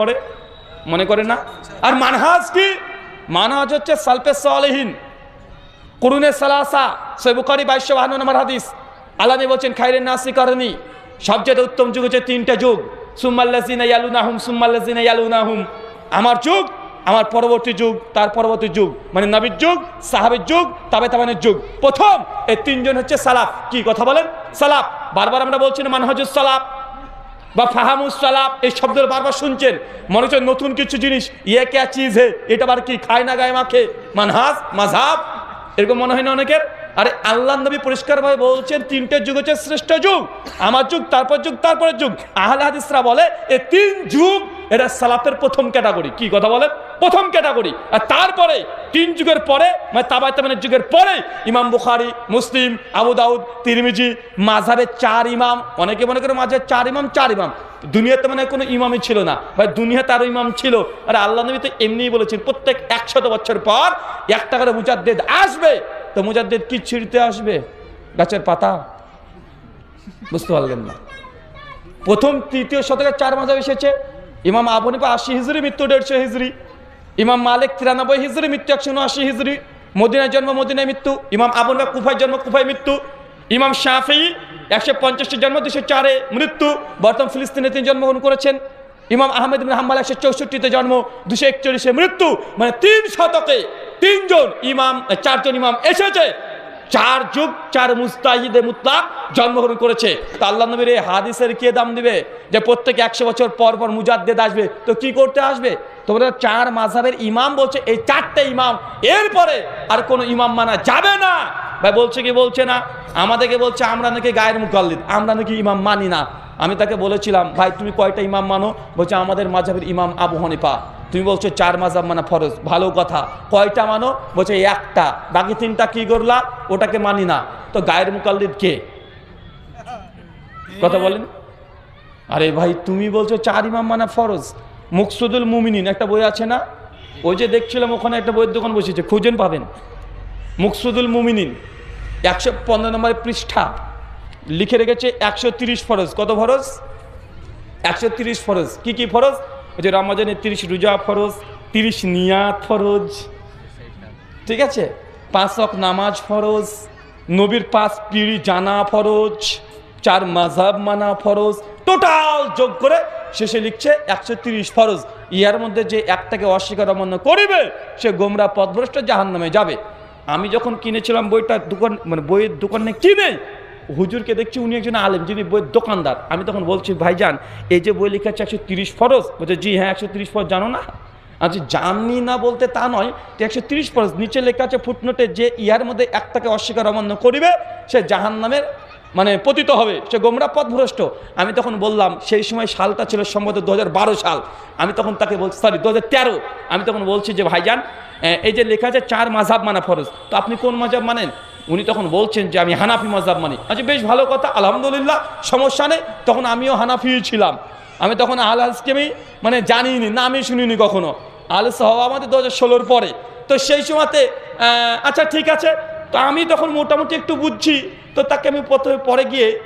করে? মনে করে না? আর মানহাজ কি? মানহাজ হচ্ছে সালফে সালেহীন। করুণে সালাসা সৈবুখারি বাইশো বাহান্ন নম্বর হাদিস। আলামী বলছেন খাইরেন নাসি করনি। সবচেয়ে উত্তম যুগ হচ্ছে তিনটা যুগ। সুম্মাল্লাজিনা ইয়ালুনাহুম সুম্মাল্লাজিনা ইয়ালুনাহুম। আমার যুগ, আমার পরবর্তী যুগ, তার পরবর্তী যুগ। মানে নবীর যুগ, সাহাবের যুগ তাবে তাবানের যুগ। প্রথম, এই তিনজন হচ্ছে সালাফ। কি কথা বলেন? সালাফ। বারবার আমরা বলছি না মানহাজুস সালাফ। বা ফাহামুস সালাফ এই শব্দের বারবার শুনছেন। মনে হচ্ছে নতুন কিছু জিনিস। ইয়ে ক্যা চিজ হে? এটা আবার কি? খায় না গায়ে মাখে? মানহাজ মাঝাব এরকম মনে হয় না অনেকের? আরে আল্লাহ নবী পরিষ্কারভাবে বলছেন, তিনটে যুগ হচ্ছে শ্রেষ্ঠ যুগ। আমার যুগ, তারপর যুগ, তারপরের যুগ। আহলে হাদিসরা বলে এই তিন যুগ, এটা সালাপের প্রথম ক্যাটাগরি। কি কথা বলেন? প্রথম ক্যাটাগরি। আর তারপরে, তিন যুগের পরে মানে তাবাই তামানের যুগের পরে, ইমাম বুখারি, মুসলিম, আবু দাউদ, তিরমিজি মাঝাবের চার ইমাম, অনেকে মনে করে মাঝের চার ইমাম চার ইমাম। দুনিয়াতে মানে কোনো ইমামই ছিল না। ভাই দুনিয়া তার ইমাম ছিল। আর আল্লাহ নবী তো এমনিই বলেছেন, প্রত্যেক একশত বছর পর একটা করে মুজাদ্দেদ আসবে। তো মুজাদ্দেদ কি ছিঁড়তে আসবে? গাছের পাতা? বুঝতে পারলেন না। প্রথম, তৃতীয় শতকের চার মাঝাব এসেছে। ইমাম আবনিপা আশি হিজড়ি মৃত্যু দেড়শো হিজড়ি ইমাম মালিক তিরানব্বই হিজড়ি মৃত্যু একশো উনআশি হিজড়ি মদিনায় জন্ম, মদিনায় মৃত্যু, ইমাম আবুল কুফায় জন্ম, কুফায় মৃত্যু, ইমাম শাহি একশো পঞ্চাশটি জন্ম, দুশো চারে মৃত্যু, বর্তমান ফিলিস্তিনে তিনি জন্মগ্রহণ করেছেন, ইমাম আহমেদ বিন হাম্বাল একশো চৌষট্টিতে জন্ম, দুশো একচল্লিশে মৃত্যু মানে তিন শতকে তিনজন ইমাম, চারজন ইমাম এসেছে। চার যুগ, চার মুস্তাহিদে মুতলাক জন্মগ্রহণ করেছে। তা আল্লাহ নবীর এই হাদিসের কে দাম দিবে? যে প্রত্যেকে একশো বছর পর পর মুজাদ্দেদ আসবে। তো কি করতে আসবে? তোমরা চার মাঝাবের ইমাম বলছে, এই চারটে ইমাম। এরপরে আর কোনো ইমাম মানা যাবে না। ভাই, বলছে কি বলছে না? আমাদেরকে বলছে, আমরা নাকি গায়ের মুকাল্লিদ, আমরা নাকি ইমাম মানি না। আমি তাকে বলেছিলাম, ভাই, তুমি কয়টা ইমাম মানো? বলছে, আমাদের মাঝাবের ইমাম আবু হানিফা। তুমি বলছো চার মাজাব মানা ফরজ, ভালো কথা। কয়টা মানো? বলছে একটা। বাকি তিনটা কি করলা? ওটাকে মানি না। তো গায়ের মুকাল্লিদ কে? কথা বলেন। আরে ভাই, তুমি বলছো চার ইমাম মানা ফরজ। মুকসুদুল মুমিনিন, একটা বই আছে না? ওই যে দেখছিলাম, ওখানে একটা বইয়ের দোকান বসেছে, খুঁজেন পাবেন। মুকসুদুল মুমিনিন, একশো পনেরো নম্বরের পৃষ্ঠা। লিখে রেখেছে একশো ফরজ। কত ফরজ? একশো ফরজ। কি কি ফরজ? যে রমজানের তিরিশ রোজা ফরজ, তিরিশ নিয়াত ফরজ। ঠিক আছে? পাঁচ অক নামাজ ফরজ, নবীর পাঁচ পিড়ি জানা ফরজ, চার মাঝাব মানা ফরজ, টোটাল যোগ করে শেষে লিখছে একশো তিরিশ ফরজ। ইহার মধ্যে যে একটাকে অস্বীকার অমান্য করিবে, সে গোমরা পথভ্রষ্ট জাহান নামে যাবে। আমি যখন কিনেছিলাম বইটা, দোকান মানে বইয়ের দোকানে কিনে হুজুরকে দেখছি উনি একজন আলেম, যিনি বইয়ের দোকানদার। আমি তখন বলছি, ভাইজান, এই যে বই লেখা আছে একশো তিরিশ ফরজ? বলছে, জি হ্যাঁ একশো তিরিশ ফরজ, জানো না? আচ্ছা জানি না বলতে তা নয় তো একশো তিরিশ ফরজ, নিচে লেখা আছে ফুটনোটে যে ইহার মধ্যে একটাকে অস্বীকার অমান্য করিবে, সে জাহান নামের মানে পতিত হবে, সে গোমরা পথভ্রষ্ট। আমি তখন বললাম, সেই সময় সালটা ছিল সম্ভবত দু হাজার বারো সাল। আমি তখন তাকে বলছি, সরি, দু হাজার তেরো। আমি তখন বলছি যে, ভাইজান এই যে লেখা আছে চার মাঝাব মানা ফরজ। তো আপনি কোন মাঝাব মানেন? উনি তখন বলছেন যে আমি হানাফি মাঝাব মানি। আচ্ছা বেশ ভালো কথা আলহামদুলিল্লাহ সমস্যা নেই। তখন আমিও হানাফি ছিলাম। আমি তখন আল হাজকে আমি মানে জানিনি না আমি শুনিনি কখনো। আল হওয়া আমাদের দু হাজার পরে। তো সেই সময়তে আহ, আচ্ছা ঠিক আছে। তো আমি তখন মোটামুটি একটু বুঝছি। তো তাকে আমি প্রথমে পরে গিয়ে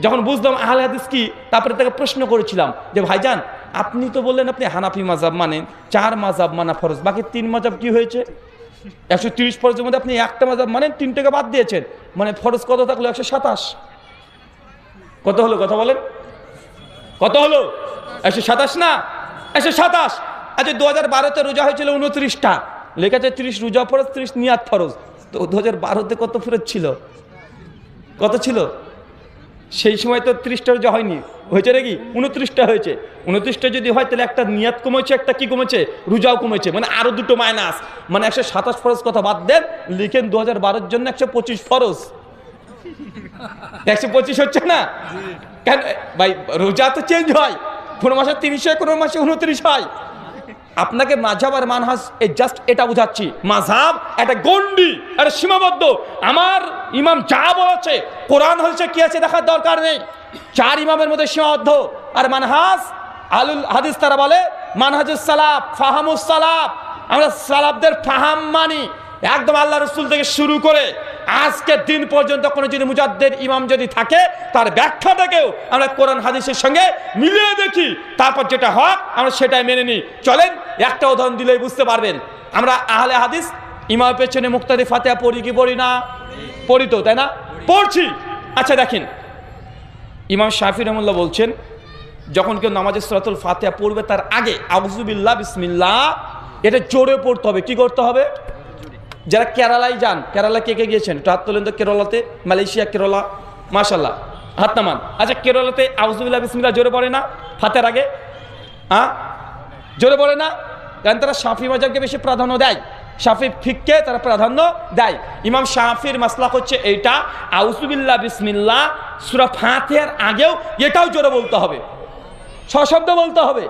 যখন বুঝলাম আহলে হাদিস কি তারপরে তাকে প্রশ্ন করেছিলাম যে ভাইজান আপনি তো বললেন আপনি হানাফি মাজাব মানেন চার মাজাব মানা ফরজ বাকি তিন মাজাব কি হয়েছে? একশো তিরিশ ফরজের মধ্যে আপনি একটা মাজাব মানেন তিনটাকে বাদ দিয়েছেন। মানে ফরজ কত থাকল? একশো সাতাশ। কত হলো? কথা বলেন। কত হলো? একশো সাতাশ না? একশো সাতাশ। আচ্ছা দু হাজার বারোতে রোজা হয়েছিল উনত্রিশটা। লেখা আছে ত্রিশ রোজা ফরজ, ত্রিশ নিয়াত ফরজ। তো দু হাজার বারোতে কত ফেরত ছিল? কত ছিল? সেই সময় তো ত্রিশটা রোজা হয়নি। হয়েছে নাকি উনত্রিশটা হয়েছে। উনত্রিশটা যদি হয়, তাহলে একটা নিয়াত কমেছে, একটা কি কমেছে? রোজাও কমেছে। মানে আরও দুটো মাইনাস মানে একশো সাতাশ ফরজ কথা বাদ দেন, লিখেন দু হাজার বারোর জন্য একশো পঁচিশ ফরজ। একশো পঁচিশ হচ্ছে না? কেন? ভাই, রোজা তো চেঞ্জ হয়। কোনো মাসে তিরিশ হয়, কোনো মাসে উনত্রিশ হয়। আপনাকে মাঝাব আর মানহাজ এই জাস্ট এটা বুঝাচ্ছি। মাঝাব একটা গন্ডি একটা সীমাবদ্ধ। আমার ইমাম যা বলেছে, কোরআন হয়েছে, কি আছে দেখার দরকার নেই। চার ইমামের মধ্যে সীমাবদ্ধ। আর মানহাজ আলুল হাদিস তারা বলে, মানহাজুস সালাফ, ফাহামুস সালাফ। আমরা সালাফদের ফাহাম মানি। একদম আল্লাহ রসুল থেকে শুরু করে আজকের দিন পর্যন্ত কোনো যদি মুজাদ্দের ইমাম যদি থাকে, তার ব্যাখ্যাটাকেও আমরা কোরআন হাদিসের সঙ্গে মিলিয়ে দেখি। তারপর যেটা হক, আমরা সেটাই মেনে নিই। চলেন, একটা উদাহরণ দিলেই বুঝতে পারবেন। আমরা আহলে হাদিস ইমাম পেছনে মুক্তাদি ফাতেহা পড়ি কি পড়ি না? পড়ি তো, তাই না? পড়ছি। আচ্ছা দেখেন। ইমাম শাফি রহমুল্লাহ বলছেন, যখন কেউ নামাজের সরাতুল ফাতেহা পড়বে তার আগে আবজুবিল্লাহ বিসমিল্লাহ, এটা জোরে পড়তে হবে। কি করতে হবে? যারা কেরালায় যান কেরালা কে কে গিয়েছেন? একটু হাত তোলেন তো কেরলাতে, মালয়েশিয়া, কেরলা মাশাল্লাহ হাত নামান। আচ্ছা কেরলাতে আউজুবিল্লাহ বিসমিল্লা জোরে পড়ে না? ফাতের আগে। হ্যাঁ জোরে পড়ে না? কারণ তারা শাফি মাজাবকে বেশি প্রাধান্য দেয়। শাফি ফিককে তারা প্রাধান্য দেয়। ইমাম শাফির মাসলাক হচ্ছে এইটা আউজুবিল্লাহ বিসমিল্লা সুরা ফাতেহার আগেও এটাও জোরে বলতে হবে। সশব্দ বলতে হবে।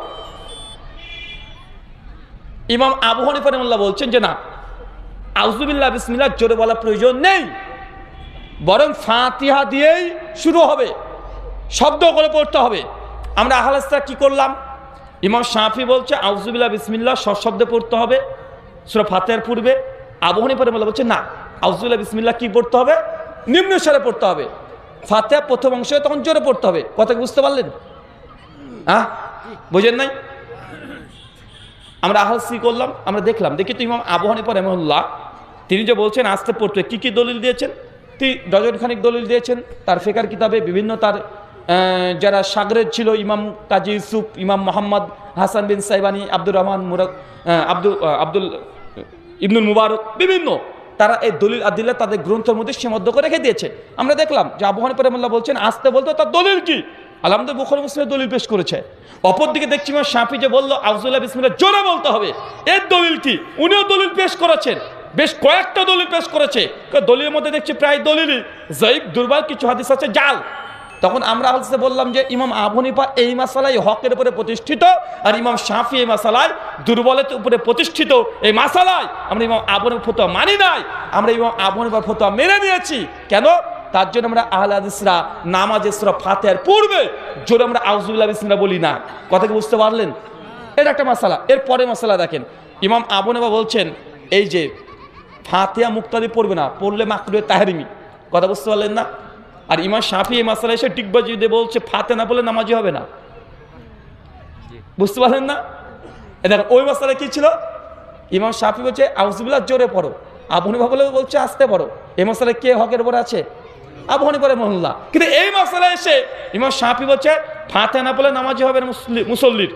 ইমাম আবু হানিফা বলছেন যে না আউজুবিল্লাহ বিসমিল্লাহ, জোরে বলা প্রয়োজন নেই। বরং ফাতিহা দিয়েই শুরু হবে। শব্দ করে পড়তে হবে। আমরা আহলাস্তা কি করলাম? ইমাম শাফি বলছে আউজুবিল্লাহ বিসমিল্লাহ সশব্দে পড়তে হবে। সুরা ফাতেহার পূর্বে আবু পরে বলছে, না আউজুবিল্লাহ বিসমিল্লা কি পড়তে হবে? নিম্ন স্বরে পড়তে হবে। ফাতেহা প্রথম অংশে তখন জোরে পড়তে হবে। কথা বুঝতে পারলেন? হ্যাঁ বুঝেন নাই? আমরা আহসি করলাম? আমরা দেখলাম, দেখি তো ইমাম আবু হানিফা রহমুল্লাহ তিনি যে বলছেন আসতে পড়তে কি কি দলিল দিয়েছেন? তিনি ডজন খানিক দলিল দিয়েছেন, তার ফেকার কিতাবে বিভিন্ন তার যারা সাগরের ছিল, ইমাম কাজী ইউসুফ, ইমাম মোহাম্মদ হাসান বিন সাইবানি, আব্দুর রহমান মুরাদ আব্দুল আব্দুল, ইবনুল মুবারক, বিভিন্ন, তারা এই দলিল আদিল্লা তাদের গ্রন্থের মধ্যে সীমাবদ্ধ করে রেখে দিয়েছে। আমরা দেখলাম যে আবু হানিফা বলছেন আসতে বলতে তার দলিল কি? আলহামদুল বুখর মুসলিমের দলিল পেশ করেছে। অপরদিকে দেখছি আমার শাফি যে বলল আফজুল্লাহ বিসমিল্লাহ জোরে বলতে হবে, এর দলিল কি? উনিও দলিল পেশ করেছেন। বেশ কয়েকটা দলিল পেশ করেছে। দলিলের মধ্যে দেখছি প্রায় দলিলই। জয়ীব, দুর্বল কিছু হাদিস আছে, জাল। তখন আমরা হচ্ছে বললাম যে ইমাম আবনিপা এই মাসালায় হকের উপরে প্রতিষ্ঠিত আর ইমাম শাফি এই মাসালায় দুর্বলের উপরে প্রতিষ্ঠিত এই মাসালায় আমরা ইমাম আবনের ফতোয়া মানি নাই। আমরা ইমাম আবনিপার ফতোয়া মেনে নিয়েছি। কেন? তার জন্য আমরা আহলে হাদিসরা নামাজে সুরা ফাতেহার পূর্বে জোরে আমরা আউজুবিল্লাহ বিসমিল্লাহ বলি না। কথা কি বুঝতে পারলেন? এটা একটা মশালা এর পরে মশালা দেখেন। ইমাম আবু নেবা বলছেন, এই যে ফাতেহা মুক্তাদি পড়বে না, পড়লে মাকরুয়ে তাহারিমি। কথা বুঝতে পারলেন না? আর ইমাম শাফি এই মশালা এসে টিকবাজি দিয়ে বলছে ফাতে না বলে নামাজি হবে না। বুঝতে পারলেন না? দেখেন, ওই মশালা কি ছিল? ইমাম শাফি বলছে আউজুবিল্লাহ জোরে পড়ো। আবু বলে বলছে, আসতে পড়ো। এই মশালা কে হকের উপরে আছে? আবু হানিফা রহমুল্লাহ কিন্তু এই মশলা এসে ইমাম শাফি বলছে ফাতে না বলে নামাজি হবে না মুসলি- মুসল্লির।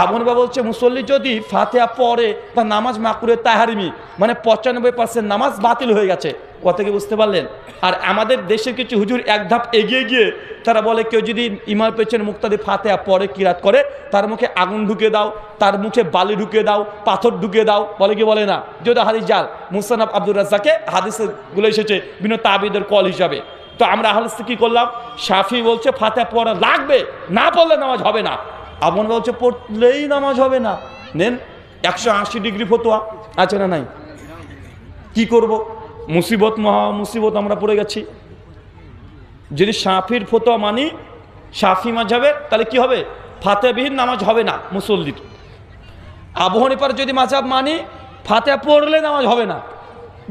আবু হানিফা বলছে, মুসল্লি যদি ফাতেহা পড়ে তা নামাজ মাকুরে তাহারিমি মানে পঁচানব্বই পার্সেন্ট নামাজ বাতিল হয়ে গেছে। কথা কি বুঝতে পারলেন? আর আমাদের দেশের কিছু হুজুর এক ধাপ এগিয়ে গিয়ে তারা বলে, কেউ যদি ইমার পেছনে মুক্তাদি ফাতেহা পরে কিরাত করে, তার মুখে আগুন ঢুকে দাও, তার মুখে বালি ঢুকে দাও, পাথর ঢুকে দাও। বলে কি বলে না? যদি হাদিস জাল মুসানাব আব্দুর রাজ্জাকে হাদিসগুলো এসেছে বিভিন্ন তাবিদের কল হিসাবে। তো আমরা আহলস্ত কি করলাম? শাফি বলছে ফাতে পড়া লাগবে, না পড়লে নামাজ হবে না। আপন বলছে পড়লেই নামাজ হবে না। নেন, একশো আশি ডিগ্রি ফতোয়া। আছে না নাই? কি করব? মুসিবত, মহা মুসিবত আমরা পড়ে গেছি। যদি শাফির ফতোয়া মানি, শাফি মাঝাবে তাহলে কি হবে? ফাতেবিহীন নামাজ হবে না মুসল্লির। আবু হানিফার যদি মাঝাব মানি ফাতে পড়লে নামাজ হবে না।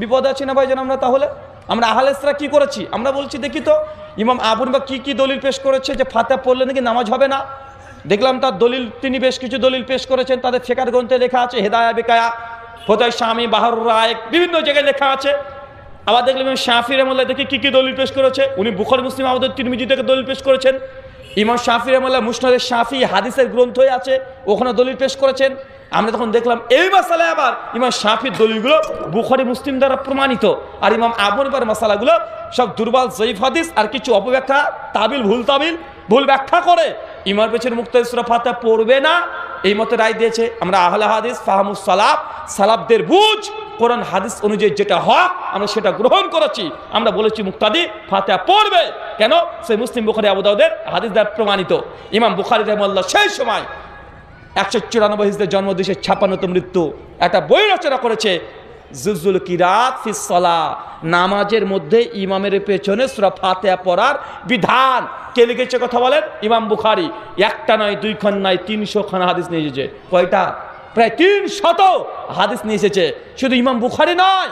বিপদ আছে না ভাইজান আমরা তাহলে? আমরা আহলেসরা কি করেছি? আমরা বলছি, দেখি তো, ইমাম আবুন বা কি কি দলিল পেশ করেছে যে ফাতে পড়লে নাকি নামাজ হবে না? দেখলাম তার দলিল, তিনি বেশ কিছু দলিল পেশ করেছেন, তাদের ফেকার গ্রন্থে লেখা আছে, হেদায়া বেকায়া ফতায় স্বামী বাহার রায়, বিভিন্ন জায়গায় লেখা আছে। আবার দেখলাম শাফি রহমুল্লাহ দেখি কি কি দলিল পেশ করেছে। উনি বুখারি, মুসলিম আমাদের তিরমিজি থেকে দলিল পেশ করেছেন। ইমাম শাফি রহমুল্লাহ মুসনাদের শাফি হাদিসের গ্রন্থই আছে ওখানে দলিল পেশ করেছেন। আমরা তখন দেখলাম, এই মাসালায় আবার ইমাম শাফির দলিলগুলো বুখারি, মুসলিম দ্বারা প্রমাণিত। আর ইমাম আবনিবার মশালাগুলো সব দুর্বল, জয়ীফ হাদিস আর কিছু অপব্যাখ্যা, তাবিল, ভুল তাবিল, ভুল ব্যাখ্যা করে ইমার পেছনে মুক্তাদিসরা ফাতা পড়বে না। এই মতো রায় দিয়েছে, আমরা আহলা হাদিস ফাহামুস সালাব সালাবদের বুঝ, কোরআন, হাদিস অনুযায়ী যেটা হক, আমরা সেটা গ্রহণ করেছি। আমরা বলেছি মুক্তাদি ফাতেহা পড়বে। কেন? সেই মুসলিম বুখারি আবুদাউদের হাদিস দ্বারা প্রমাণিত। ইমাম বুখারি রহমাল্লাহ সেই সময় একশো চুরানব্বই হিসেবে জন্ম, দুইশো ছাপান্নত মৃত্যু। একটা বই রচনা করেছে জুজুল কিরাত ফিসলা নামাজের মধ্যে ইমামের পেছনে সুরা ফাতেহা পড়ার বিধান। কে লিখেছে কথা বলেন? ইমাম বুখারি। একটা নয়, দুই খন নয়, তিনশো খানা হাদিস নিয়ে এসেছে। কয়টা? প্রায় তিন শত হাদিস নিয়ে এসেছে। শুধু ইমাম বুখারি নয়,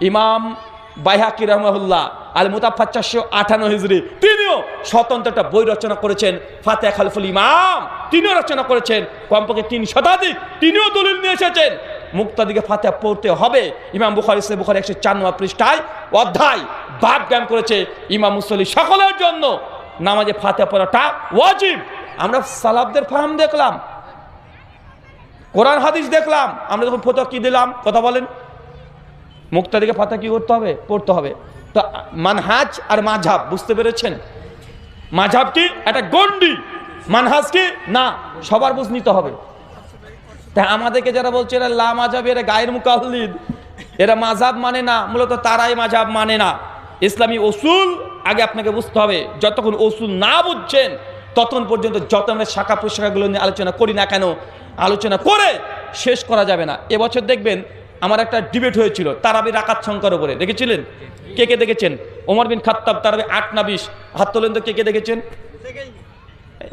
ইমাম বাইহাকি রহমাহুল্লাহ আল মুতাফা চারশো আঠান্ন হিজড়ি তিনিও স্বতন্ত্র একটা বই রচনা করেছেন। ফাতে খালফুল ইমাম, তিনিও রচনা করেছেন। কমপক্ষে তিন শতাধিক তিনিও দলিল নিয়ে এসেছেন। মুক্তাদিকে ফাতে পড়তে হবে। ইমাম বুখারি সে বুখারি একশো চার নম্বর পৃষ্ঠায় অধ্যায় বাদ জ্ঞান করেছে ইমাম মুসলি সকলের জন্য। নামাজে ফাতে পড়াটা ওয়াজিব। আমরা সালাবদের ফাহাম দেখলাম। কোরআন, হাদিস দেখলাম। আমরা যখন ফটো কি দিলাম, কথা বলেন। মুক্তাদিকে ফাতা কি করতে হবে? পড়তে হবে। তো মানহাজ আর মাঝাব বুঝতে পেরেছেন? মাঝাব কি? একটা গন্ডি মানহাজ কি? না, সবার বুঝ নিতে হবে। তা আমাদেরকে যারা বলছে এরা লা মাঝাব এরা গায়ের মুকাল্লিদ। এরা মাঝাব মানে না মূলত তারাই মাঝাব মানে না। ইসলামী ওসুল আগে আপনাকে বুঝতে হবে যতক্ষণ ওসুল না বুঝছেন ততক্ষণ পর্যন্ত যত আমরা শাখা প্রশাখাগুলো নিয়ে আলোচনা করি না কেন আলোচনা করে শেষ করা যাবে না। এবছর দেখবেন আমার একটা ডিবেট হয়েছিল তারাবি রাকাত সংখ্যার উপরে দেখেছিলেন? কে কে দেখেছেন? ওমর বিন খাত্তাব তারাবি আট না বিশ। হাত তোলেন তো কে কে দেখেছেন?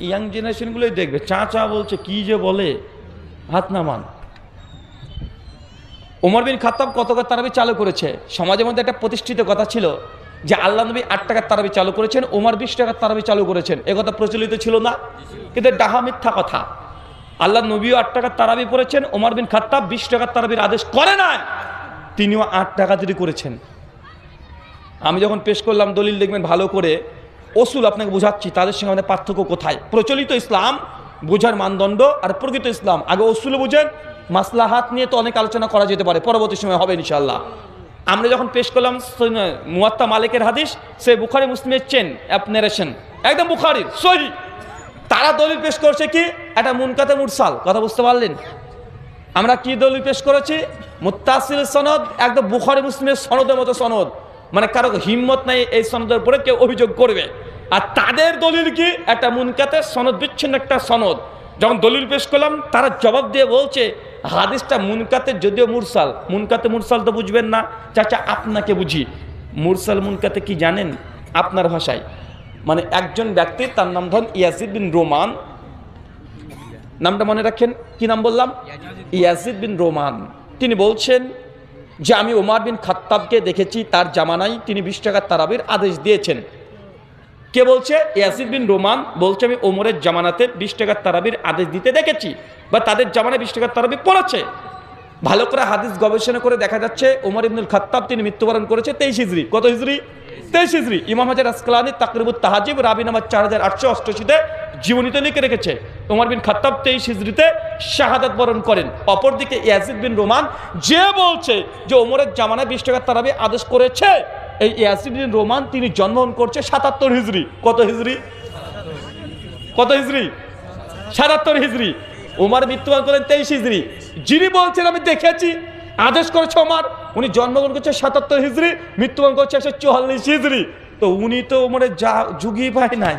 ইয়াং জেনারেশনগুলোই দেখবে চা চা বলছে কি যে বলে। হাত নামান। ওমর বিন খাত্তাব কত তারাবি চালু করেছে? সমাজের মধ্যে একটা প্রতিষ্ঠিত কথা ছিল যে আল্লাহ নবী আট টাকার তারাবি চালু করেছেন ওমর বিশ টাকার তারাবি চালু করেছেন। এ কথা প্রচলিত ছিল না, কিন্তু ডাহা মিথ্যা কথা। আল্লাহ নবীও আট টাকার তারাবি পড়েছেন ওমর বিন খাত্তাব বিশ টাকার তারাবির আদেশ করে না তিনিও আট টাকা যদি করেছেন। আমি যখন পেশ করলাম, দলিল দেখবেন ভালো করে অসুল আপনাকে বোঝাচ্ছি, তাদের সঙ্গে আমাদের পার্থক্য কোথায়? প্রচলিত ইসলাম বোঝার মানদণ্ড আর প্রকৃত ইসলাম। আগে অসুল বোঝেন, মাসলাহাত নিয়ে তো অনেক আলোচনা করা যেতে পারে, পরবর্তী সময় হবে ইনশাল্লাহ আমরা যখন পেশ করলাম মুয়াত্তা মালিকের হাদিস, সে বুখারি মুসলিমের চেন অ্যাপনারেশন একদম বুখারির সহি। তারা দলিল পেশ করছে কি? একটা মুনকাতে মুরসাল, কথা বুঝতে পারলেন? আমরা কি দলিল পেশ করেছি? মুত্তাসিল সনদ, একদম বুখারি মুসলিমের সনদের মতো সনদ। মানে কারও হিম্মত নাই এই সনদের উপরে কেউ অভিযোগ করবে। আর তাদের দলিল কি? একটা মুনকাতে সনদ, বিচ্ছিন্ন একটা সনদ। যখন দলিল পেশ করলাম, তারা জবাব দিয়ে বলছে, হাদিসটা মুনকাতে যদিও মুরসাল। মুনকাতে মুরসাল তো বুঝবেন না। চাচা, আপনাকে বুঝি। মুরসাল মুনকাতে কি জানেন? আপনার ভাষায়। মানে একজন ব্যক্তি, তার নাম ধরুন ইয়াসিদ বিন রোমান। নামটা মনে রাখেন? কি নাম বললাম? Yazid bin Roman. তিনি বলছেন যে, আমি ওমার বিন খাত্তাবকে দেখেছি, তার জামানায় তিনি বিশ টাকার তারাবির আদেশ দিয়েছেন। কে বলছে? ইয়াসিদ বিন রোমান বলছে, আমি ওমরের জামানাতে বিশ টাকার তারাবির আদেশ দিতে দেখেছি বা তাদের জামানায় বিশ টাকার তারাবি পড়েছে। ভালো করে হাদিস গবেষণা করে দেখা যাচ্ছে, ওমর ইবনুল খাত্তাব তিনি মৃত্যুবরণ করেছে তেইশ হিজড়ি কত হিজড়ি তেইশ হিজড়ি ইমাম হাজার আসকালানি তাকরিবুত তাহাজিব, রাবি নামাজ চার হাজার আটশো অষ্টআশিতে জীবনীতে লিখে রেখেছে, ওমর বিন খাত্তাব তেইশ হিজড়িতে শাহাদাত বরণ করেন। অপরদিকে ইয়াজিদ বিন রোমান যে বলছে যে ওমরের জামানায় বিশ টাকার তারাবি আদেশ করেছে এই ইয়াজিদ রোমান তিনি জন্মগ্রহণ করছে সাতাত্তর হিজড়ি। কত হিজড়ি? কত হিজড়ি? সাতাত্তর হিজড়ি। ওমার মৃত্যুবরণ করেন তেইশ হিজড়ি। যিনি বলছেন, আমি দেখেছি, আদেশ করেছে ওমার উনি জন্মগ্রহণ করছে সাতাত্তর হিজড়ি, মৃত্যুবরণ করছে একশো চুয়াল্লিশ হিজড়ি। তো উনি তো ওমরের যা যুগই পায় নাই।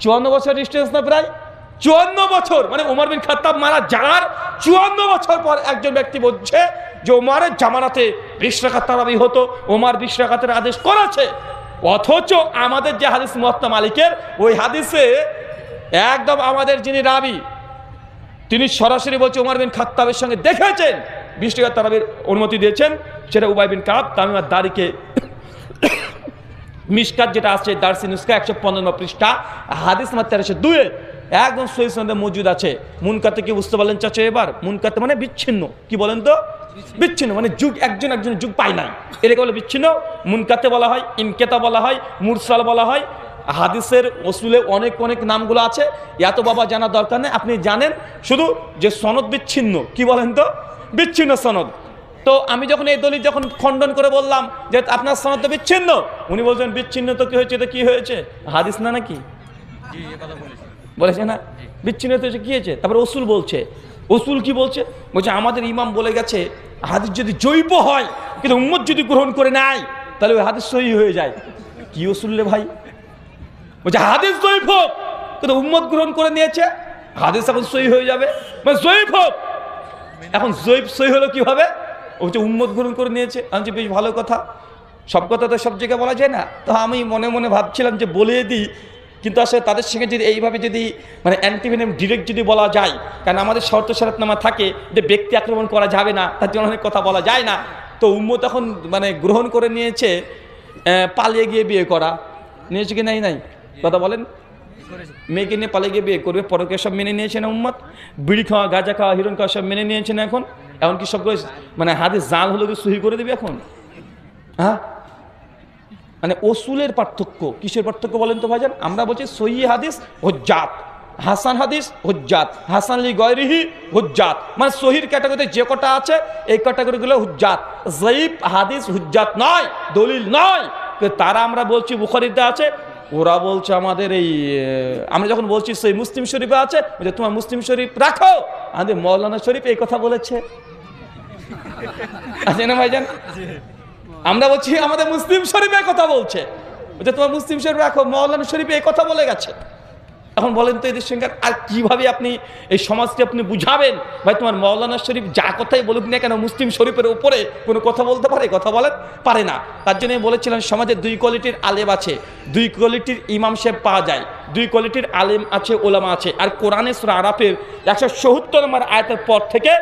চুয়ান্ন বছর ডিস্টেন্স না প্রায়? চুয়ান্ন বছর। মানে ওমর বিন খাত্তাব মারা যাওয়ার চুয়ান্ন বছর পর একজন ব্যক্তি বলছে যে ওমারের জামানাতে বিশ টাকার তারাবি হতো, ওমার বিশ টাকাতের আদেশ করেছে। অথচ আমাদের যে হাদিস মোহাত্তা মালিকের, ওই হাদিসে একদম আমাদের যিনি রাবি, তিনি সরাসরি বলছে, ওমার বিন খাত্তাবের সঙ্গে দেখেছেন? বিশ টাকার তারাবির অনুমতি দিয়েছেন। সেটা উবাই বিন কাব তামিমার দাড়িকে মিসকাত যেটা আছে, দার্সি নুস্কা একশো পনেরো পৃষ্ঠা, হাদিস নাম্বার তেরোশো দুয়ে একদম সহি সন্ধে মজুদ আছে। মুনকাতে কি বুঝতে পারলেন চাচা এবার? মুনকাতে মানে বিচ্ছিন্ন। কি বলেন তো? বিচ্ছিন্ন মানে যুগ একজন একজন যুগ পায় নাই। এটাকে বলে বিচ্ছিন্ন। মুনকাতে বলা হয় ইনকেতা বলা হয় মুরসাল বলা হয়। হাদিসের ওসুলে অনেক অনেক নামগুলো আছে। এত বাবা জানার দরকার নেই। আপনি জানেন শুধু যে সনদ বিচ্ছিন্ন কি বলেন তো? বিচ্ছিন্ন সনদ। তো আমি যখন এই দলিল যখন খণ্ডন করে বললাম যে আপনার সনদ তো বিচ্ছিন্ন উনি বলছেন বিচ্ছিন্ন তো কি হয়েছে তো কি হয়েছে? হাদিস না নাকি? বলেছে না? বিচ্ছিন্ন তো হয়েছে কি হয়েছে? তারপরে ওসুল বলছে ওসুল কি বলছে? বলছে, আমাদের ইমাম বলে গেছে, হাদিস যদি জৈব হয়, কিন্তু উম্মত যদি গ্রহণ করে নেয়, তাহলে ওই হাদিস সহি হয়ে যায়। কি ওসুল রে ভাই? বলছে, হাদিস জৈব হোক, কিন্তু উম্মত গ্রহণ করে নিয়েছে, হাদিস এখন সহি হয়ে যাবে। মানে জৈব হোক। এখন জৈব সই হলো কীভাবে? ও হচ্ছে উন্মত গ্রহণ করে নিয়েছে। আমি বেশ ভালো কথা। সব কথা তো সব জায়গায় বলা যায় না। তো আমি মনে মনে ভাবছিলাম যে বলে দিই কিন্তু আসলে তাদের সঙ্গে যদি এইভাবে যদি মানে অ্যান্টিভেনেম ডিরেক্ট যদি বলা যায়, কারণ আমাদের শর্ত শরতনামা থাকে যে ব্যক্তি আক্রমণ করা যাবে না, তার জন্য অনেক কথা বলা যায় না। তো উম্ম তখন মানে গ্রহণ করে নিয়েছে পালিয়ে গিয়ে বিয়ে করা। নিয়েছে কি নাই নাই? কথা বলেন। মেয়েকে নিয়ে পালিয়ে গিয়ে বিয়ে করবে, পরকে সব মেনে নিয়েছে না উম্মত? বিড়ি খাওয়া, গাঁজা খাওয়া হিরোইন খাওয়া সব মেনে নিয়েছে না এখন? এমনকি সবগুলো মানে হাতে জাল হলো সহি করে দেবে এখন? হ্যাঁ? মানে ওসুলের পার্থক্য। কিসের পার্থক্য বলেন তো ভাইজান? আমরা বলছি সহি হাদিস, হজ্জাত। হাসান হাদিস, হজ্জাত। হাসান লি গয়রিহি, হুজ্জাত। মানে সহির ক্যাটাগরিতে যে কটা আছে, এই ক্যাটাগরিগুলো হুজ্জাত। জয়ীব হাদিস হুজ্জাত নয়, দলিল নয়। তারা আমরা বলছি বুখারিতে আছে, ওরা বলছে আমাদের এই আমরা যখন বলছি সেই মুসলিম শরীফে আছে যে তোমার মুসলিম শরীফ রাখো। আমাদের মৌলানা শরীফ এই কথা বলেছে। আছে না ভাইজান? আমরা বলছি, আমাদের মুসলিম শরীফে কথা বলছে। যে তোমার মুসলিম শরীফ রাখো, মৌলানা শরীফে এই কথা বলে গেছে। এখন বলেন তো এদের সঙ্গে আর কীভাবে আপনি এই সমাজকে আপনি বুঝাবেন? ভাই, তোমার মৌলানা শরীফ যা কথাই বলুক না কেন, মুসলিম শরীফের উপরে কোনো কথা বলতে পারে কথা বলেন? পারে না। তার জন্য বলেছিলাম সমাজে দুই কোয়ালিটির আলেম আছে। দুই কোয়ালিটির ইমাম সাহেব পাওয়া যায়। দুই কোয়ালিটির আলেম আছে, ওলামা আছে। আর কোরআনে সুরা আরাফের একশো সত্তর নম্বর আয়াতের পর থেকে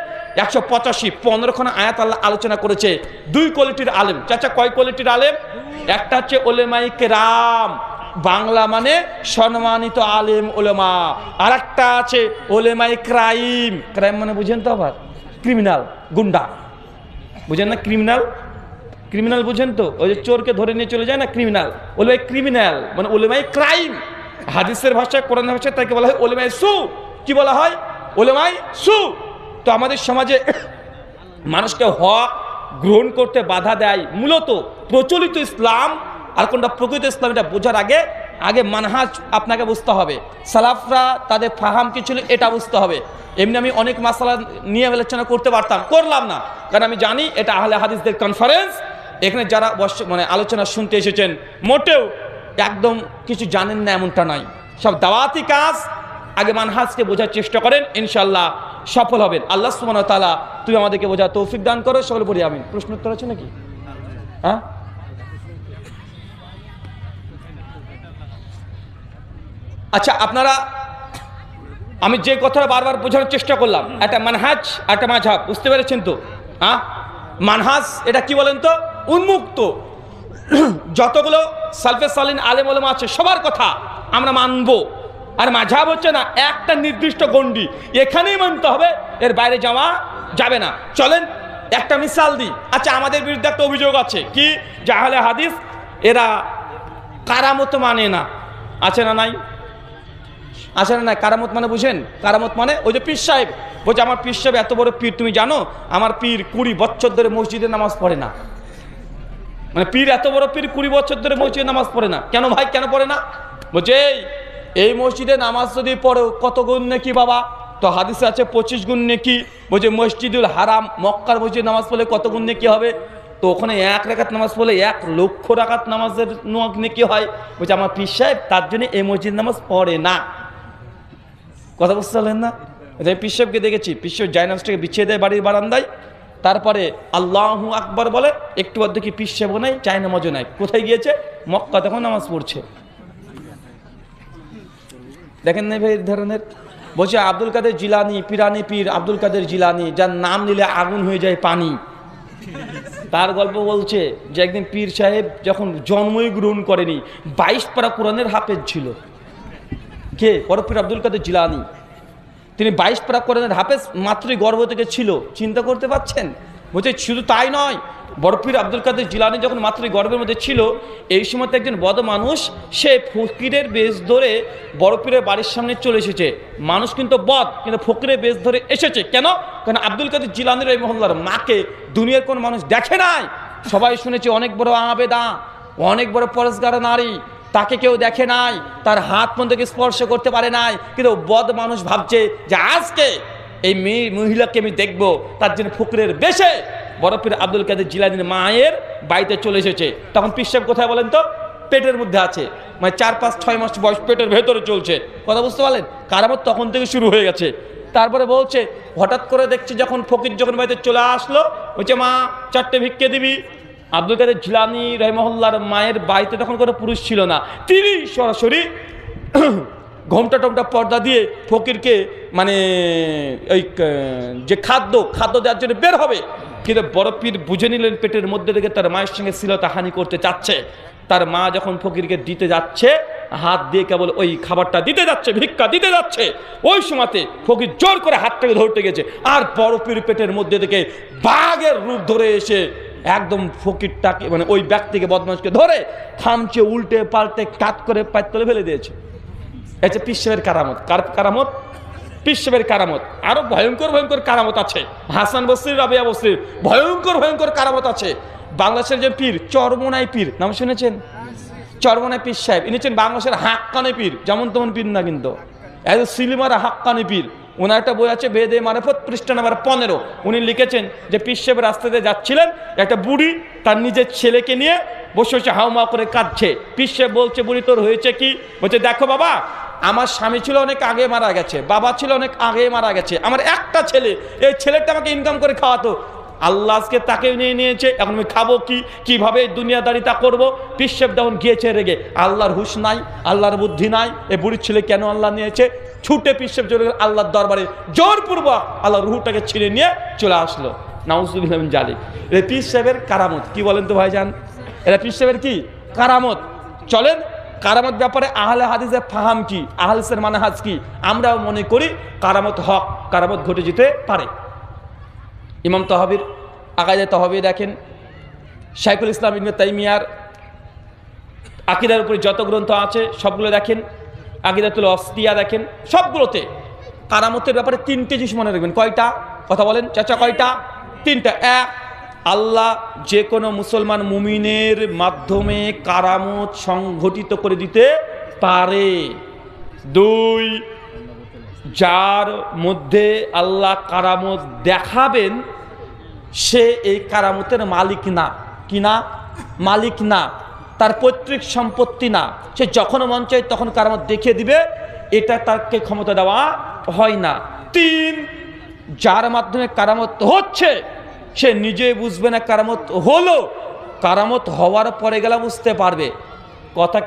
একশো পঁচাশি, পনেরোখানা আয়াত আল্লাহ আলোচনা করেছে। দুই কোয়ালিটির আলেম। চাচা, কয় কোয়ালিটির আলেম? একটা হচ্ছে ওলেমাই কেরাম। বাংলা মানে সম্মানিত আলেম ওলেমা আর একটা আছে ওলেমাই ক্রাইম। ক্রাইম মানে বুঝেন তো আবার? ক্রিমিনাল, গুন্ডা। বুঝেন না ক্রিমিনাল? ক্রিমিনাল বুঝেন তো? ওই যে চোরকে ধরে নিয়ে চলে যায় না ক্রিমিনাল? ওলেমাই ক্রিমিনাল মানে ওলেমাই ক্রাইম। হাদিসের ভাষায় কোরআন ভাষায় তাকে বলা হয় ওলেমাই সু। কি বলা হয়? ওলেমাই সু। তো আমাদের সমাজে মানুষকে হক গ্রহণ করতে বাধা দেয়। মূলত প্রচলিত ইসলাম আর কোনটা প্রকৃত ইসলাম, এটা বোঝার আগে আগে মানহাজ আপনাকে বুঝতে হবে। সালাফরা তাদের ফাহাম কি ছিল, এটা বুঝতে হবে। এমনি আমি অনেক মাসালা নিয়ে আলোচনা করতে পারতাম, করলাম না। কারণ আমি জানি এটা আহলে হাদিসদের কনফারেন্স এখানে যারা বস- মানে আলোচনা শুনতে এসেছেন, মোটেও একদম কিছু জানেন না এমনটা নয় সব দাওয়াতি কাজ, আগে মানহাজকে বোঝার চেষ্টা করেন ইনশাল্লাহ সফল হবেন। আল্লাহ সুমান তালা তুমি আমাদেরকে বোঝা তৌফিক দান করো, সকল পড়ি আমি প্রশ্ন উত্তর আছে নাকি? হ্যাঁ? আচ্ছা আপনারা, আমি যে কথাটা বারবার বোঝানোর চেষ্টা করলাম, একটা মানহাজ, একটা মাঝহাব, বুঝতে পেরেছেন তো? হ্যাঁ মানহাজ, এটা কি বলেন তো? উন্মুক্ত। যতগুলো সালফে সালিন আলেম আলেম আছে, সবার কথা আমরা মানবো। আর মাঝাব হচ্ছে না, একটা নির্দিষ্ট গণ্ডি। এখানেই মানতে হবে, এর বাইরে যাওয়া যাবে না। চলেন, একটা মিসাল দিই। আচ্ছা আমাদের বিরুদ্ধে একটা অভিযোগ আছে। কি? জাহালে হাদিস, এরা কারামতো মানে না। আছে না নাই? আছে না কারামত মানে বুঝেন? কারামত মানে ওই যে পীর সাহেব। বলছে, আমার পীর সাহেব এত বড় পীর, তুমি জানো? আমার পীর কুড়ি বছর ধরে মসজিদে নামাজ পড়ে না। মানে পীর এত বড় পীর, কুড়ি বছর ধরে মসজিদে নামাজ পড়ে না। কেন ভাই, কেন পড়ে না? বলছে, এই এই মসজিদে নামাজ যদি পড়ো, কত গুণ নাকি বাবা? তো হাদিসে আছে, পঁচিশ গুণ নাকি। বলছে, মসজিদুল হারাম, মক্কার মসজিদ নামাজ পড়লে কত গুণ নাকি হবে? তো ওখানে এক রেখাত নামাজ পড়লে এক লক্ষ রাখাত নামাজের নাকি হয়। বলছে, আমার পীর সাহেব তার জন্য এই মসজিদ নামাজ পড়ে না। কথা বুঝতে পারলেন না? পিসবকে দেখেছি পিসব জায়নাজটাকে বিছিয়ে দেয় বাড়ির বারান্দায়, তারপরে আল্লাহ আকবর বলে, একটু অর্ধেক কি পিসব নাই চায় নামাজও নাই। কোথায় গিয়েছে? মক্কা তখন নামাজ পড়ছে। দেখেন না ভাই ধরনের? বলছে আব্দুল কাদের জিলানি, পিরানি পীর আব্দুল কাদের জিলানি, যার নাম নিলে আগুন হয়ে যায় পানি। তার গল্প বলছে যে একদিন পীর সাহেব যখন জন্মই গ্রহণ করেনি, বাইশ পারা কোরআনের হাফেজ ছিল। কে? বরফির আব্দুল কাদের জিলানি। তিনি বাইশ পারা কোরআনের হাফেজ মাত্রই গর্ভ থেকে ছিল। চিন্তা করতে পারছেন? বলছে, শুধু তাই নয়, বরফির আব্দুল কাদের জিলানি যখন মাত্রই গর্ভের মধ্যে ছিল, এই সময় তো একজন বদ মানুষ, সে ফকিরের বেশ ধরে বরফিরের বাড়ির সামনে চলে এসেছে। মানুষ কিন্তু বদ, কিন্তু ফকিরের বেশ ধরে এসেছে। কেন? কারণ আব্দুল কাদের জিলানির এই মহল্লার মাকে দুনিয়ার কোন মানুষ দেখে নাই? সবাই শুনেছে, অনেক বড় আবেদা, অনেক বড় পরস্কার নারী তাকে কেউ দেখে নাই, তার হাত পর্যন্ত স্পর্শ করতে পারে নাই, কিন্তু বদ মানুষ ভাবছে যে আজকে এই মেয়ে মহিলাকে আমি দেখব, তার জন্য ফুকরের বেশে বরফের আব্দুল কাদের জিলানির মায়ের বাড়িতে চলে এসেছে। তখন পিসাব কোথায় বলেন তো? পেটের মধ্যে আছে। মানে চার পাঁচ ছয় মাস বয়স পেটের ভেতরে চলছে। কথা বুঝতে পারলেন? কারামত তখন থেকে শুরু হয়ে গেছে। তারপরে বলছে, হঠাৎ করে দেখছি যখন ফকির যখন বাড়িতে চলে আসলো, বলছে, মা, চারটে ভিক্ষে দিবি? আব্দুল কাদের জিলানি রহমহল্লার মায়ের বাড়িতে তখন কোনো পুরুষ ছিল না। তিনি সরাসরি ঘোমটা টমটা পর্দা দিয়ে ফকিরকে মানে ওই যে খাদ্য খাদ্য দেওয়ার জন্য বের হবে। কিন্তু বড় পীর বুঝে নিলেন পেটের মধ্যে থেকে তার মায়ের সঙ্গে শিলতা হানি করতে চাচ্ছে। তার মা যখন ফকিরকে দিতে যাচ্ছে, হাত দিয়ে কেবল ওই খাবারটা দিতে যাচ্ছে, ভিক্ষা দিতে যাচ্ছে, ওই সময়তে ফকির জোর করে হাতটাকে ধরতে গেছে। আর বড় পীর পেটের মধ্যে থেকে বাঘের রূপ ধরে এসে একদম ফকিরটাকে মানে ওই ব্যক্তিকে বদমাশকে ধরে খামচে, উল্টে, পাল্টে, কাত করে পাত করে ফেলে দিয়েছে। এটা পিসের কারামত, কার কারামত? পিসের কারামত। আরও ভয়ঙ্কর ভয়ঙ্কর কারামত আছে। হাসান বস্তির রাবিয়া বস্তির ভয়ঙ্কর ভয়ঙ্কর কারামত আছে। বাংলাদেশের যে পীর, চরমনাই পীর, নাম শুনেছেন? চরমনাই পীর সাহেব, ইনি হচ্ছেন বাংলাদেশের হাক্কানি পীর, যেমন তেমন পীর না কিন্তু। এজ সিলিমারা হাক্কানি পীর ওনার একটা বই আছে বেদে মারফত, পৃষ্ঠা নাম্বার পনেরো। উনি লিখেছেন যে, পীর সাহেব রাস্তাতে যাচ্ছিলেন, একটা বুড়ি তার নিজের ছেলেকে নিয়ে বসে বসে হাউমা করে কাঁদছে। পীর সাহেব বলছে, বুড়ি, তোর হয়েছে কি? বলছে, দেখো বাবা, আমার স্বামী ছিল অনেক আগে মারা গেছে, বাবা ছিল অনেক আগে মারা গেছে, আমার একটা ছেলে, এই ছেলেটা আমাকে ইনকাম করে খাওয়াতো। আল্লাহ আজকে তাকে নিয়ে নিয়েছে, এখন আমি খাব কি? কীভাবে দুনিয়াদারি তা করব? পিসেব যখন গিয়েছে রেগে। আল্লাহর হুশ নাই, আল্লাহর বুদ্ধি নাই, এ বুড়ির ছেলে কেন আল্লাহ নিয়েছে? ছুটে পিসেব চলে গেল আল্লাহর দরবারে। জোরপূর্বক আল্লাহর রুহটাকে ছিঁড়ে নিয়ে চলে আসলো। নাউজুবিল্লাহ জালি এটা পিস সাহেবের কারামত, কি বলেন তো ভাইজান? এটা পিস সাহেবের কি? কারামত। চলেন, কারামত ব্যাপারে আহলে হাদিসের ফাহাম কি? আহলসের মানে হাজ কি? আমরাও মনে করি কারামত হক, কারামত ঘটে যেতে পারে। ইমাম তহাবির আকাইদে তহাবি দেখেন, শাইখুল ইসলাম ইবনে তাইমিয়ার আকিদার উপরে যত গ্রন্থ আছে সবগুলো দেখেন। আকিদাতুল অস্তিয়া দেখেন, সবগুলোতে কারামতের ব্যাপারে তিনটে জিনিস মনে রাখবেন। কয়টা? কথা বলেন, চাচা, কয়টা? তিনটা। এক, আল্লাহ যে কোনো মুসলমান মুমিনের মাধ্যমে কারামত সংঘটিত করে দিতে পারে। দুই, যার মধ্যে আল্লাহ কারামত দেখাবেন, সে এই কারামতের মালিক না। কি না? মালিক না। তার পৈতৃক সম্পত্তি না। সে যখন মন চায় তখন কারামত দেখিয়ে দিবে। এটা তাকে ক্ষমতা দেওয়া হয় না। তিন, যার মাধ্যমে কারামত হচ্ছে, সে নিজে বুঝবে না কারামত হলো। কারামত হওয়ার পরে গেলে বুঝতে পারবে। কথা কি